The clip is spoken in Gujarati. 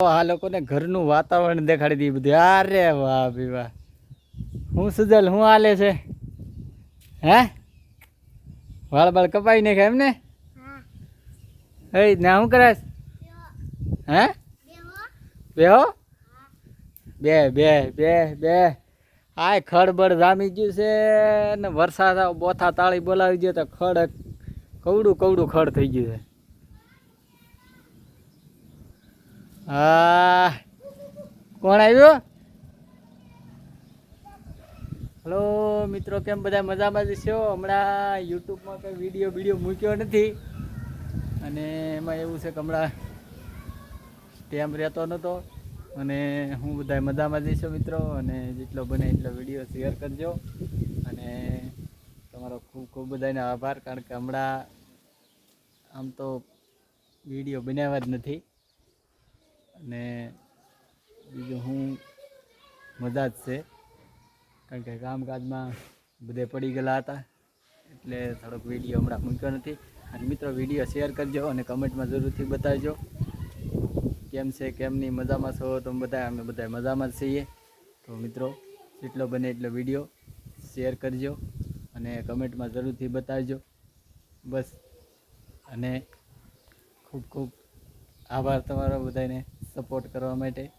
આ લોકોને ઘરનું વાતાવરણ દેખાડી દીધું. બધું. અરે વાહ ભી વાહ. હું સુજલ, હું હાલે છે? હે? વાળ બાળ કપાઈ નાખે એમ ને હે, ના શું કરાશ? હે? બેહો બે બે બે બે. આ ખડબડ જામી ગયું છે ને વરસાદ બોથા તાળી બોલાવી ગયો તો ખડ કવડું કવડું ખડ થઈ ગયું છે. હા. કોણ આવ્યો? હલો, મિત્રો, કેમ બધા મજામાં જ છો? હમણાં યુટ્યુબમાં કંઈ વીડિયો વીડિયો મૂક્યો નથી. અને એમાં એવું છે કે હમણાં ટેમ રહેતો નહોતો. અને હું બધા મજામાં જ છો, મિત્રો. અને જેટલો બને એટલો વીડિયો શેર કરજો. અને તમારો ખૂબ ખૂબ બધાને આભાર, કારણ કે હમણાં આમ તો વીડિયો બનાવ્યા જ નથી. અને બીજું હું મજા જ છે. કારણ કે કામકાજમાં બધે પડી ગયેલા હતા. એટલે થોડોક વીડિયો હમણાં મૂક્યો નથી. અને મિત્રો વીડિયો શેર કરજો અને કમેન્ટમાં જરૂરથી બતાવજો. કેમ છે, કેમ નહીં, મજામાં છો? તો બધા, અમે બધા મજામાં જ છીએ. તો મિત્રો, જેટલો બને એટલો વીડિયો શેર કરજો અને કમેન્ટમાં જરૂરથી બતાવજો. બસ. અને ખૂબ ખૂબ આભાર તમારો બધાને સપોર્ટ કરવા માટે.